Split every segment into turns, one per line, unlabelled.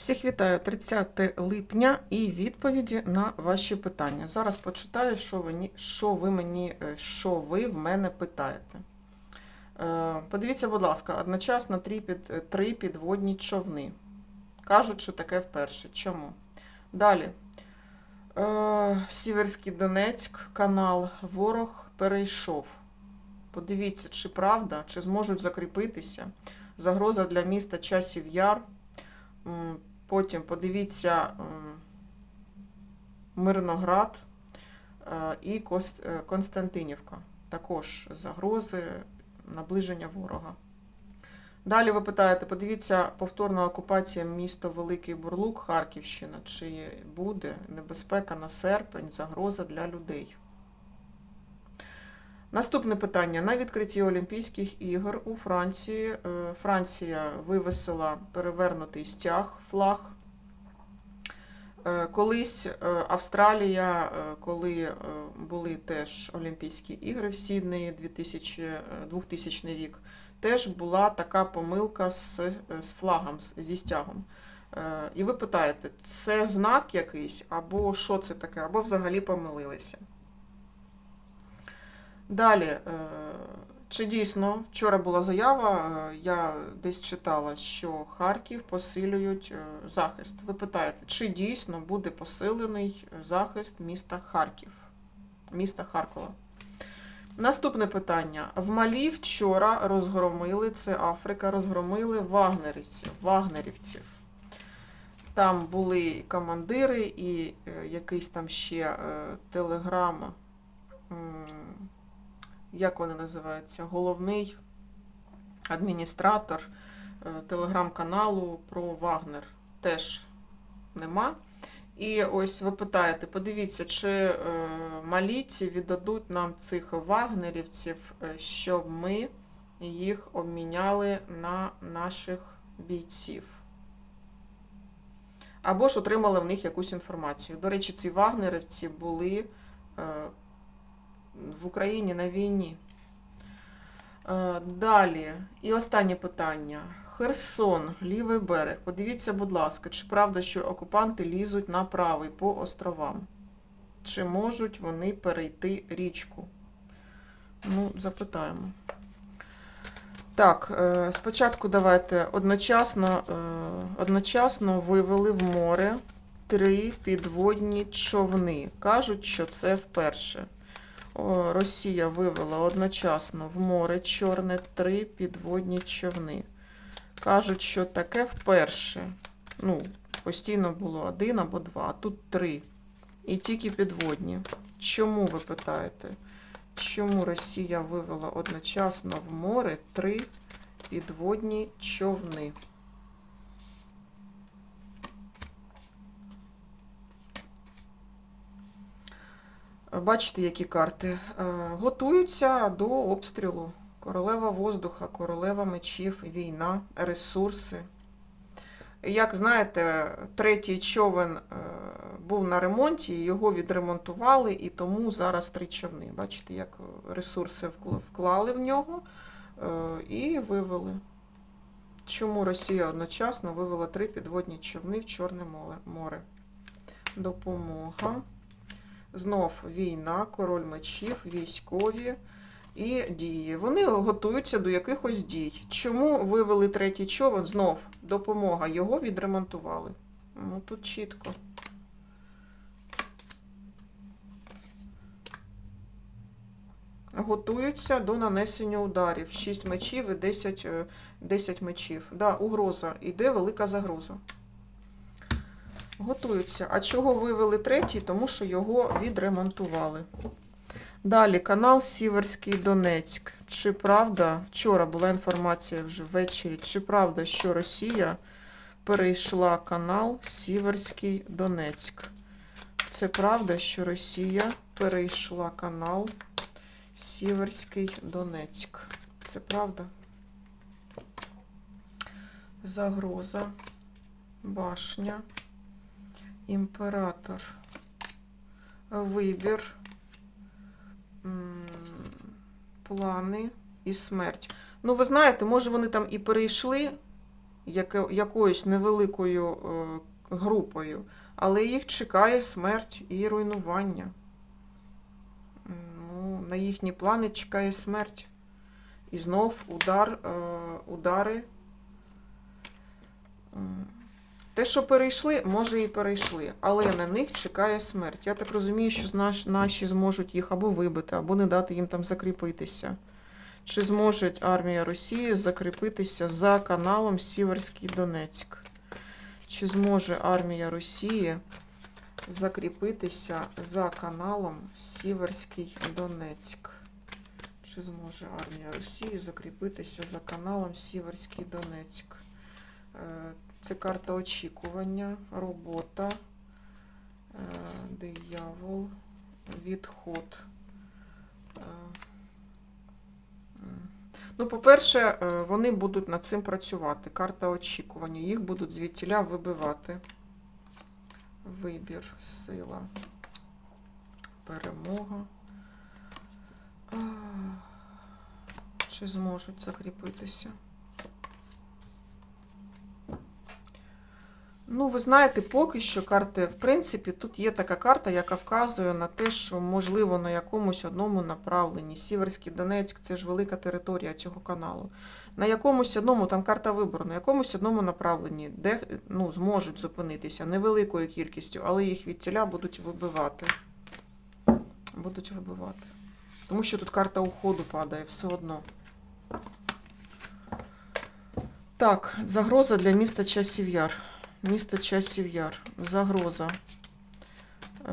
Всіх вітаю 30 липня і відповіді на ваші питання. Зараз почитаю, що ви, що ви мені, е, що ви в мене питаєте. Е, Подивіться, будь ласка, одночасно три, під, е, три підводні човни. Кажуть, що таке вперше. Чому? Далі. Сіверський Донецьк, канал Ворог перейшов. Подивіться, чи правда, чи зможуть закріпитися. Загроза для міста Часів Яр. Потім подивіться Мирноград е, і е, Константинівка. Також загрози наближення ворога. Далі ви питаєте, подивіться, повторна окупація міста Великий Бурлук, Харківщина. Чи буде небезпека на серпень, загроза для людей? Наступне питання. На відкритті Олімпійських ігор у Франції е, Франція вивесила перевернутий стяг, флаг. Е, Колись е, Австралія, коли були теж Олімпійські ігри в Сіднеї 2000, е, 2000 рік, теж була така помилка з, з флагом, зі стягом. І ви питаєте, це знак якийсь, або що це таке, або взагалі помилилися. Далі, е, чи дійсно вчора була заява, е, я десь читала, що Харків посилюють е, захист. Ви питаєте, чи дійсно буде посилений захист міста Харків, міста Харкова? Наступне питання. В Малі вчора розгромили, це Африка, розгромили вагнерівців. вагнерівців. Там були командири, і якийсь там ще телеграм. Як вони називаються, головний адміністратор е, телеграм-каналу про Вагнер теж нема. І ось ви питаєте, подивіться, чи е, малійці віддадуть нам цих вагнерівців, е, щоб ми їх обміняли на наших бійців. Або ж отримали в них якусь інформацію. До речі, ці вагнерівці були в Україні на війні. Е, Далі. І останнє питання. Херсон, лівий берег. Подивіться, будь ласка, чи правда, що окупанти лізуть на правий по островам? Чи можуть вони перейти річку? Ну, запитаємо. Так, е, спочатку давайте одночасно, е, одночасно вивели в море три підводні човни. Кажуть, що це вперше. О, Росія вивела одночасно в море Чорне три підводні човни. Кажуть, що таке вперше. Ну, постійно було один або два, а тут три. І тільки підводні. Чому ви питаєте? Чому Росія вивела одночасно в море три підводні човни? Бачите, які карти. Е, Готуються до обстрілу. Королева воздуха, королева мечів, війна, ресурси. Як знаєте, третій човен е, був на ремонті, його відремонтували, і тому зараз три човни. Бачите, як ресурси вклали в нього е, і вивели. Чому Росія одночасно вивела три підводні човни в Чорне море? Допомога. Знов війна, король мечів, військові і дії. Вони готуються до якихось дій. Чому вивели третій човен? Знов допомога. Його відремонтували. Ну тут чітко. Готуються до нанесення ударів. 6 мечів і 10, е, 10 мечів. Да, угроза. Іде велика загроза. Готуються. А чого вивели третій? Тому що його відремонтували. Далі канал Сіверський Донецьк. Чи правда, вчора була інформація вже ввечері, чи правда, що Росія перейшла канал Сіверський Донецьк? Це правда, що Росія перейшла канал Сіверський Донецьк. Це правда? Загроза, башня, імператор, вибір, плани і смерть. Ну, ви знаєте, може вони там і перейшли, якоюсь невеликою е, групою, але їх чекає смерть і руйнування. Ну, на їхні плани чекає смерть. І знов удар, е, удари. Те, що перейшли, може і перейшли, але на них чекає смерть. Я так розумію, що наш, наші зможуть їх або вибити, або не дати їм там закріпитися. Чи зможе армія Росії закріпитися за каналом Сіверський Донецьк? Чи зможе армія Росії закріпитися за каналом Сіверський Донецьк? Чи зможе армія Росії закріпитися за каналом Сіверський Донецьк? Це карта очікування, робота, е, диявол, відход. Е. Ну, по-перше, е, вони будуть над цим працювати. Карта очікування. Їх будуть звідтіля вибивати. Вибір, сила, перемога. Чи зможуть закріпитися? Ну, ви знаєте, поки що карти, в принципі, тут є така карта, яка вказує на те, що можливо на якомусь одному направленні. Сіверський Донецьк це ж велика територія цього каналу. На якомусь одному, там карта вибору, на якомусь одному направленні, де ну, зможуть зупинитися невеликою кількістю, але їх від тіля будуть вибивати. Будуть вибивати. Тому що тут карта уходу падає все одно. Так, загроза для міста Часів Яр. Місто Часів Яр. Загроза.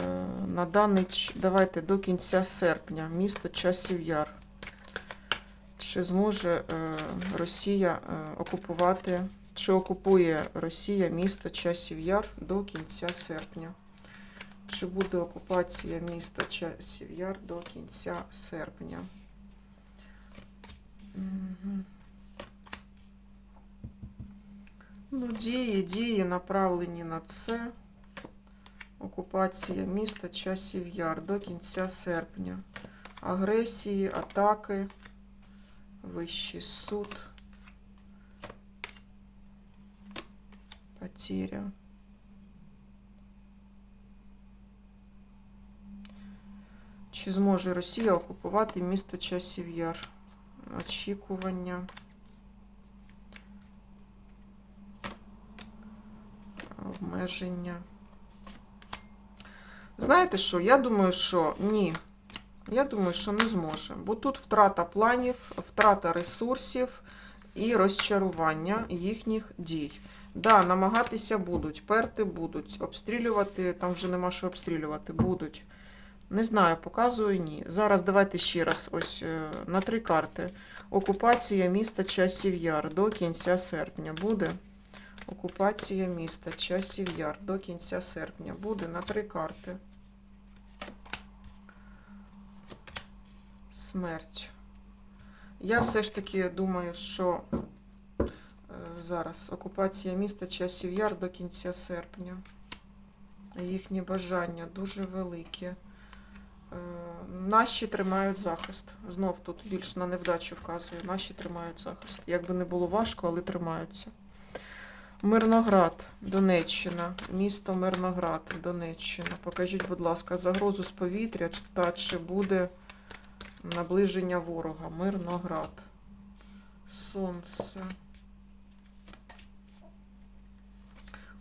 Е, На даний давайте до кінця серпня. Місто Часів Яр. Чи зможе е, Росія е, окупувати, чи окупує Росія місто Часів Яр до кінця серпня? Чи буде окупація міста Часів Яр до кінця серпня? Мгм. Ну, дії, дії направлені на це. Окупація міста Часів Яр до кінця серпня. Агресії, атаки, Вищий суд. Потеря. Чи зможе Росія окупувати місто Часів Яр? Очікування. Обмеження. Знаєте що? Я думаю, що ні. Я думаю, що не зможе. Бо тут втрата планів, втрата ресурсів і розчарування їхніх дій. Да, намагатися будуть, перти будуть, обстрілювати, там вже нема що обстрілювати, будуть. Не знаю, показую ні. Зараз давайте ще раз ось е, на три карти. Окупація міста Часів Яр до кінця серпня буде. Окупація міста Часів Яр до кінця серпня буде на три карти. Смерть. Я все ж таки думаю, що е, зараз окупація міста Часів Яр до кінця серпня. Їхні бажання дуже великі. Е, Наші тримають захист. Знов тут більш на невдачу вказує. Наші тримають захист. Як би не було важко, але тримаються. Мирноград, Донеччина, місто Мирноград, Донеччина. Покажіть, будь ласка, загрозу з повітря та чи буде наближення ворога. Мирноград. Сонце.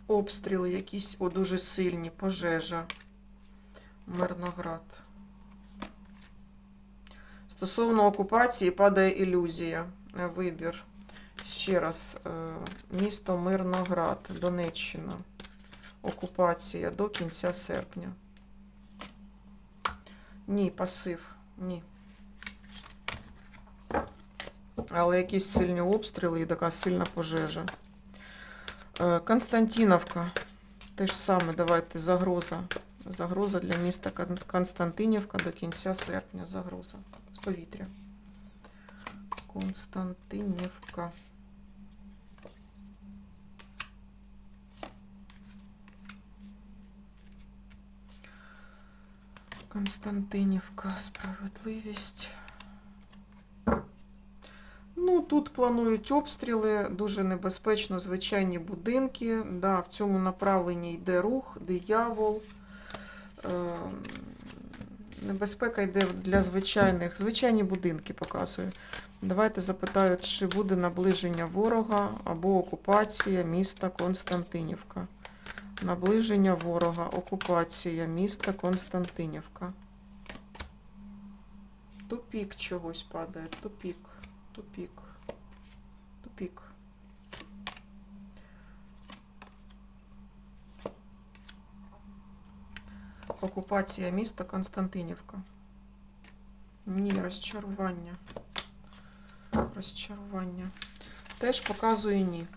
Обстріли якісь о, дуже сильні, пожежа. Мирноград. Стосовно окупації падає ілюзія. Вибір. Ще раз, е, місто Мирноград, Донеччина. Окупація до кінця серпня. Ні, пасив. Ні. Але якісь сильні обстріли і така сильна пожежа. Е, Константиновка. Те ж саме, давайте, загроза. Загроза для міста Константинівка до кінця серпня. Загроза з повітря. Константинівка. Константинівка, справедливість. Ну, тут планують обстріли, дуже небезпечно, звичайні будинки. Да, в цьому направленні йде рух, диявол. Е, Небезпека йде для звичайних, звичайні будинки показую. Давайте запитаю, чи буде наближення ворога або окупація міста Константинівка. Наближення ворога, окупація міста Константинівка. Тупік чогось падає. Тупік. Тупік. Тупік. Окупація міста Константинівка. Ні, розчарування. Розчарування. Теж показує ні.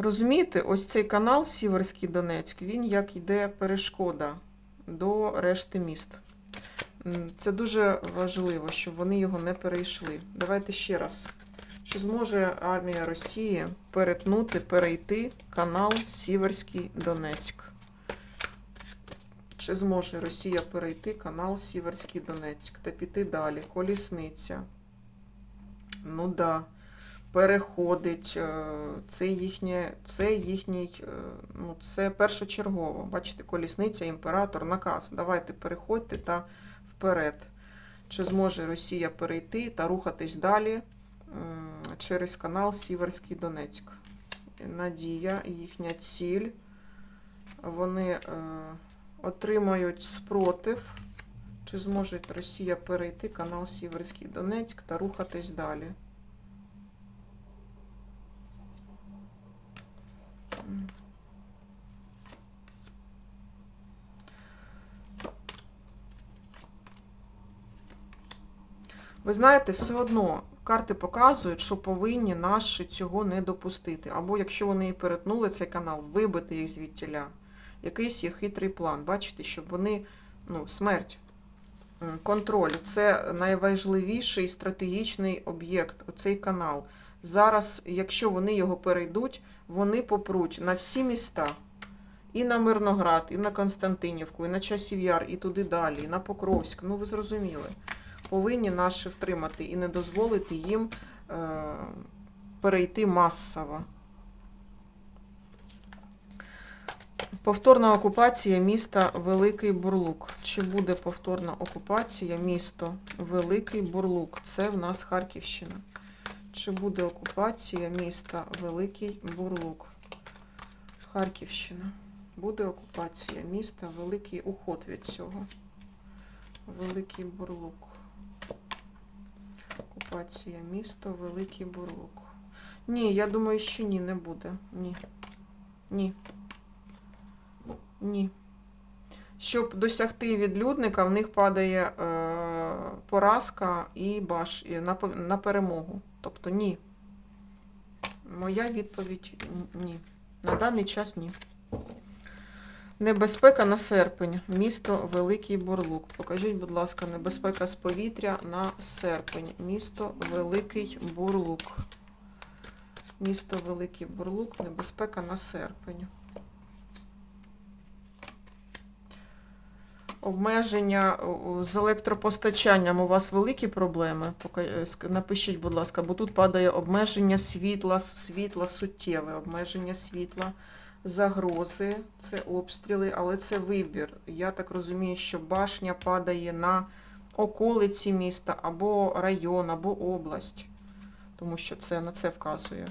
Розумієте, ось цей канал Сіверський Донецьк, він як йде перешкода до решти міст. Це дуже важливо, щоб вони його не перейшли. Давайте ще раз. Чи зможе армія Росії перетнути, перейти канал Сіверський Донецьк? Чи зможе Росія перейти канал Сіверський Донецьк та піти далі? Колісниця. Ну да. Переходить. е, Це їхнє, це їхній, е, ну це першочергово. Бачите, колісниця, імператор, наказ. Давайте переходьте та вперед. Чи зможе Росія перейти та рухатись далі через канал Сіверський Донецьк? Надія, їхня ціль. Вони е, отримають спротив. Чи зможе Росія перейти канал Сіверський Донецьк та рухатись далі? Ви знаєте, все одно карти показують, що повинні наші цього не допустити. Або якщо вони і перетнули цей канал, вибити їх звідтіля. Якийсь є хитрий план. Бачите, щоб вони, ну, смерть, контроль. Це найважливіший стратегічний об'єкт, оцей канал. Зараз, якщо вони його перейдуть, вони попруть на всі міста. І на Мирноград, і на Константинівку, і на Часів Яр, і туди далі, і на Покровськ. Ну, ви зрозуміли. Повинні наші втримати і не дозволити їм е, перейти масово. Повторна окупація міста Великий Бурлук. Чи буде повторна окупація місто Великий Бурлук? Це в нас Харківщина. Чи буде окупація міста Великий Бурлук? Харківщина. Буде окупація міста, великий уход від цього. Великий Бурлук. Окупація міста, Великий Бурлук. Ні, я думаю, що ні, не буде. Ні. Ні. Ні. Щоб досягти відлюдника, в них падає е, поразка і баш на, на перемогу. Тобто ні. Моя відповідь ні. На даний час ні. Небезпека на серпень. Місто Великий Бурлук. Покажіть, будь ласка, небезпека з повітря на серпень. Місто Великий Бурлук. Місто Великий Бурлук. Небезпека на серпень. Обмеження з електропостачанням у вас великі проблеми? Е, Напишіть, будь ласка, бо тут падає обмеження світла, світла суттєве, обмеження світла, загрози, це обстріли, але це вибір. Я так розумію, що башня падає на околиці міста або район, або область, тому що це на це вказує.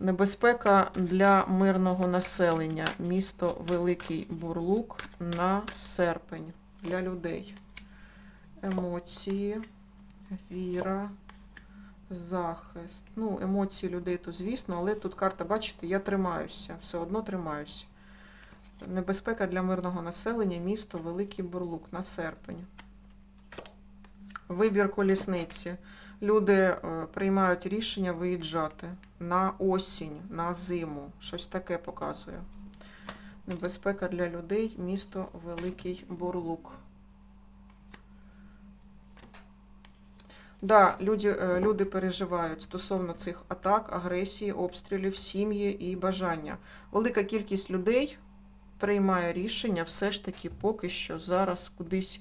Небезпека для мирного населення. Місто Великий Бурлук на серпень для людей. Емоції, віра, захист. Ну, емоції людей то звісно, але тут карта, бачите, я тримаюся, все одно тримаюся. Небезпека для мирного населення, місто Великий Бурлук на серпень. Вибір колісниці. Люди е, приймають рішення виїжджати на осінь, на зиму. Щось таке показує. Небезпека для людей, місто Великий Бурлук. Да, люди, е, люди переживають стосовно цих атак, агресії, обстрілів, сім'ї і бажання. Велика кількість людей приймає рішення все ж таки поки що зараз кудись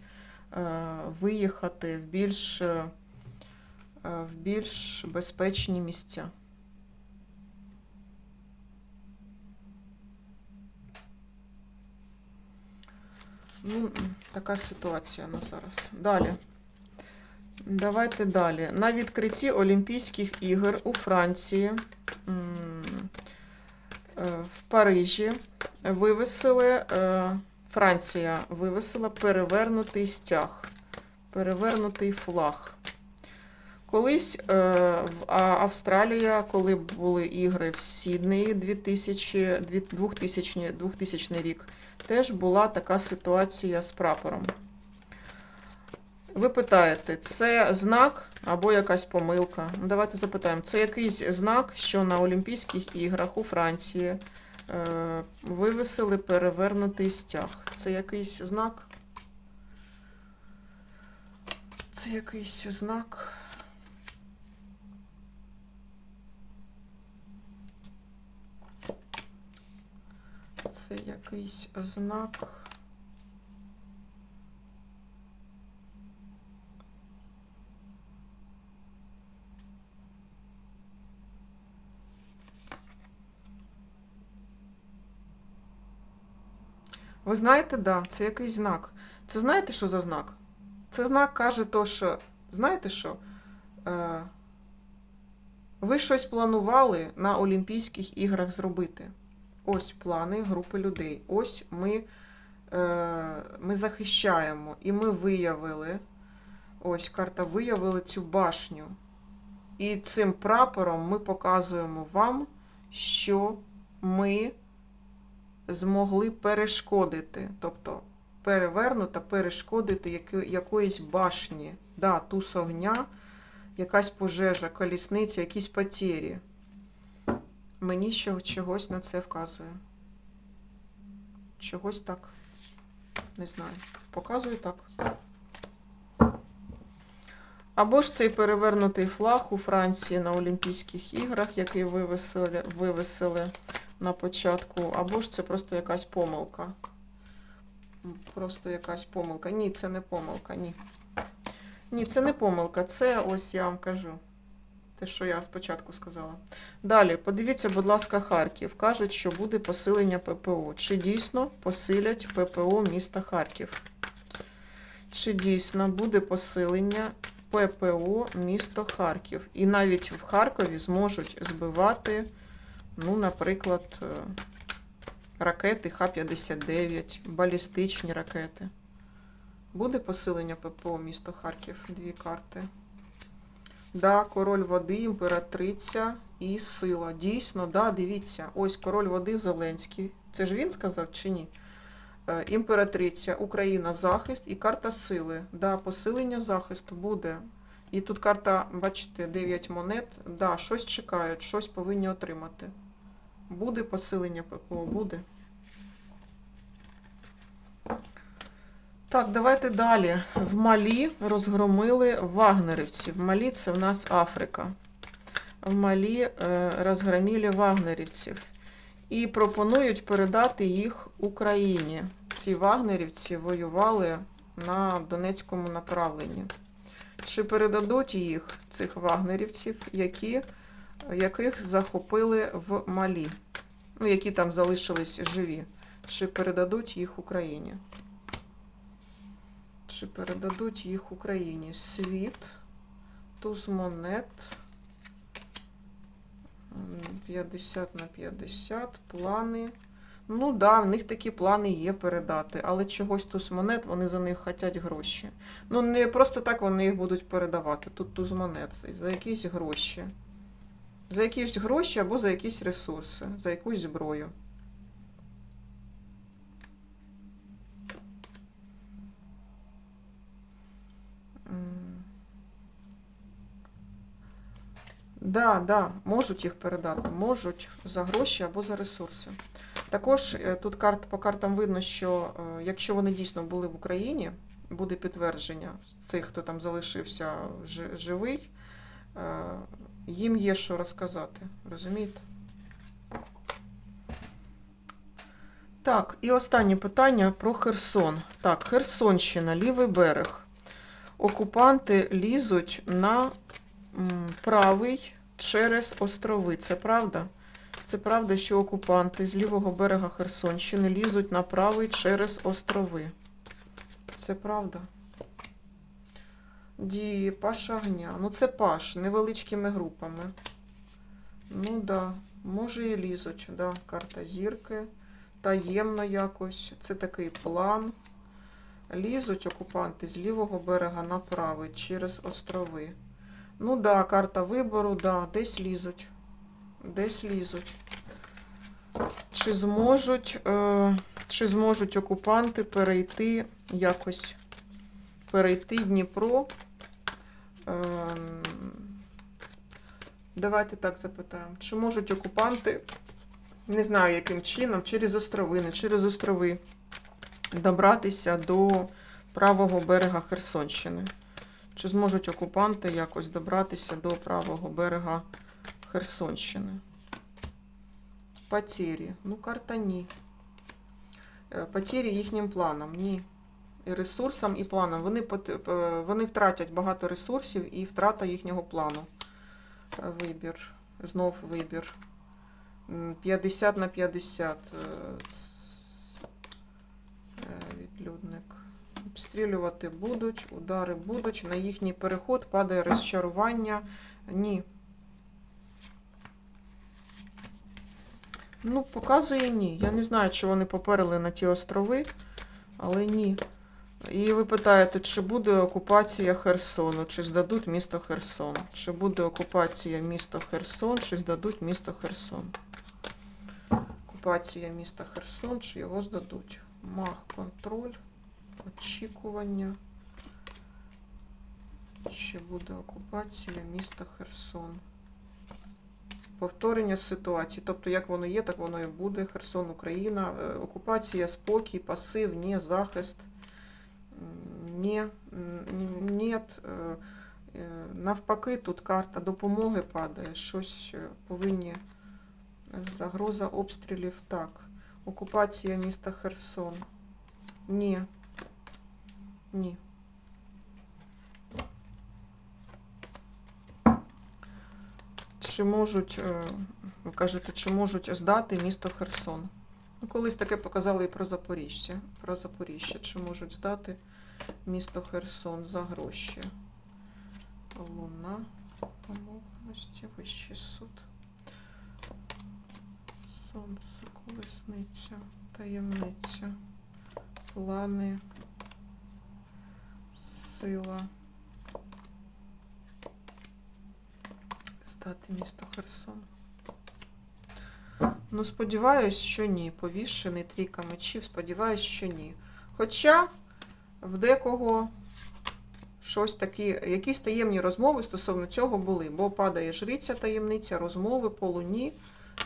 виїхати в більш, е, в більш безпечні місця. Ну, така ситуація на зараз. Далі. Давайте далі. На відкритті Олімпійських ігор у Франції, е, в Парижі вивесили, е, Франція вивесила перевернутий стяг, перевернутий флаг. Колись е, в Австралія, коли були ігри в Сіднеї 2000, 2000, 2000 рік, теж була така ситуація з прапором. Ви питаєте, це знак або якась помилка? Ну, Давайте запитаємо, це якийсь знак, що на Олімпійських іграх у Франції е, вивесили перевернутий стяг. Це якийсь знак? Це якийсь знак. Це якийсь знак. Ви знаєте, да, це якийсь знак. Це знаєте, що за знак? Це знак каже то, що знаєте що? Е, ви щось планували на Олімпійських іграх зробити. Ось плани групи людей. Ось ми, е, ми захищаємо. І ми виявили, ось карта виявили цю башню. І цим прапором ми показуємо вам, що ми змогли перешкодити, тобто перевернута, перешкодити якоїсь башні, да, туз огня, якась пожежа, колісниця, якісь потері. Мені що, чогось на це вказує. Чогось так. Не знаю. Показую так. Або ж цей перевернутий флаг у Франції на Олімпійських іграх, який вивесили, вивесили на початку, або ж це просто якась помилка. Просто якась помилка. Ні, це не помилка, ні. Ні, це не помилка, це ось я вам кажу. Те, що я спочатку сказала. Далі, подивіться, будь ласка, Харків. Кажуть, що буде посилення ППО. Чи дійсно посилять ППО міста Харків? Чи дійсно буде посилення ППО місто Харків? І навіть в Харкові зможуть збивати, ну, наприклад, е, ракети Х-59, балістичні ракети. Буде посилення ППО місто Харків? Дві карти. Да, король води, імператриця і сила. Дійсно, да, дивіться. Ось король води Зеленський. Це ж він сказав чи ні? Е, Імператриця, Україна, захист і карта сили. Да, посилення захисту буде. І тут карта, бачите, 9 монет. Да, щось чекають, щось повинні отримати. Буде посилення ППО, буде. Так, давайте далі. В Малі розгромили вагнерівців. В Малі це в нас Африка. В Малі е, розгромили вагнерівців. І пропонують передати їх Україні. Ці вагнерівці воювали на Донецькому направленні. Чи передадуть їх, цих вагнерівців, які, яких захопили в Малі? Ну, які там залишились живі. Чи передадуть їх Україні? Чи передадуть їх Україні? Світ, туз монет. 50 на 50, плани. Ну да, в них такі плани є передати, але чогось туз монет, вони за них хочуть гроші. Ну, не просто так вони їх будуть передавати. Тут туз монет. За якісь гроші. За якісь гроші або за якісь ресурси, за якусь зброю. Да, да, можуть їх передати, можуть за гроші або за ресурси. Також е, тут карт, по картам видно, що е, якщо вони дійсно були в Україні, буде підтвердження цих, хто там залишився живий, е, їм є що розказати. Розумієте? Так, і останнє питання про Херсон. Так, Херсонщина, лівий берег. Окупанти лізуть на правий через острови. Це правда? Це правда, що окупанти з лівого берега Херсонщини лізуть на правий через острови. Це правда. Дії, паш огня. Ну, це паш невеличкими групами. Ну да, може і лізуть, да, карта зірки. Таємно якось. Це такий план. Лізуть окупанти з лівого берега на правий через острови. Ну да, карта вибору, да, десь лізуть. Десь лізуть. Чи зможуть, е, чи зможуть окупанти перейти якось перейти Дніпро? Е, давайте так запитаємо. Чи можуть окупанти, не знаю яким чином, через острови, не через острови, добратися до правого берега Херсонщини? Чи зможуть окупанти якось добратися до правого берега Херсонщини? Потері. Ну, карта ні. Е, Потері їхнім планом, ні. І ресурсам, і планом. Вони, е, вони втратять багато ресурсів і втрата їхнього плану. Е, Вибір. Знов вибір. 50 на 50. е, ц- е, Відлюдник. Обстрілювати будуть, удари будуть. На їхній переход падає розчарування. Ні. Ну, показує ні. Я не знаю, чи вони поперли на ті острови, але ні. І ви питаєте, чи буде окупація Херсону, чи здадуть місто Херсон. Чи буде окупація міста Херсон, чи здадуть місто Херсон. Окупація міста Херсон, чи його здадуть. Мах, контроль, очікування. Чи буде окупація міста Херсон? Повторення ситуації. Тобто, як воно є, так воно і буде. Херсон, Україна. Е, Окупація, спокій, пасив, ні, захист. Ні, нет. Е, е, Навпаки, тут карта допомоги падає. Щось е, повинні. Загроза обстрілів. Так. Окупація міста Херсон. Ні. Ні. Чи можуть, е, ви кажете, чи можуть здати місто Херсон? Ну, колись таке показали і про Запоріжжя. Про Запоріжжя. Чи можуть здати місто Херсон за гроші? Луна, домовленості, вищий суд. Сонце, колесниця, таємниця, плани, сила. Здати місто Херсон. Ну, сподіваюсь, що ні. Повішений трійка мечів, сподіваюсь, що ні. Хоча в декого щось такі, якісь таємні розмови стосовно цього були, бо падає жриця таємниця, розмови по луні.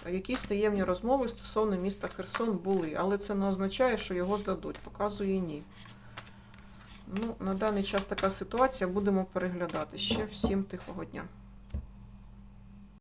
Якісь таємні розмови стосовно міста Херсон були, але це не означає, що його здадуть. Показує ні. Ну, на даний час така ситуація. Будемо переглядати ще. Всім тихого дня.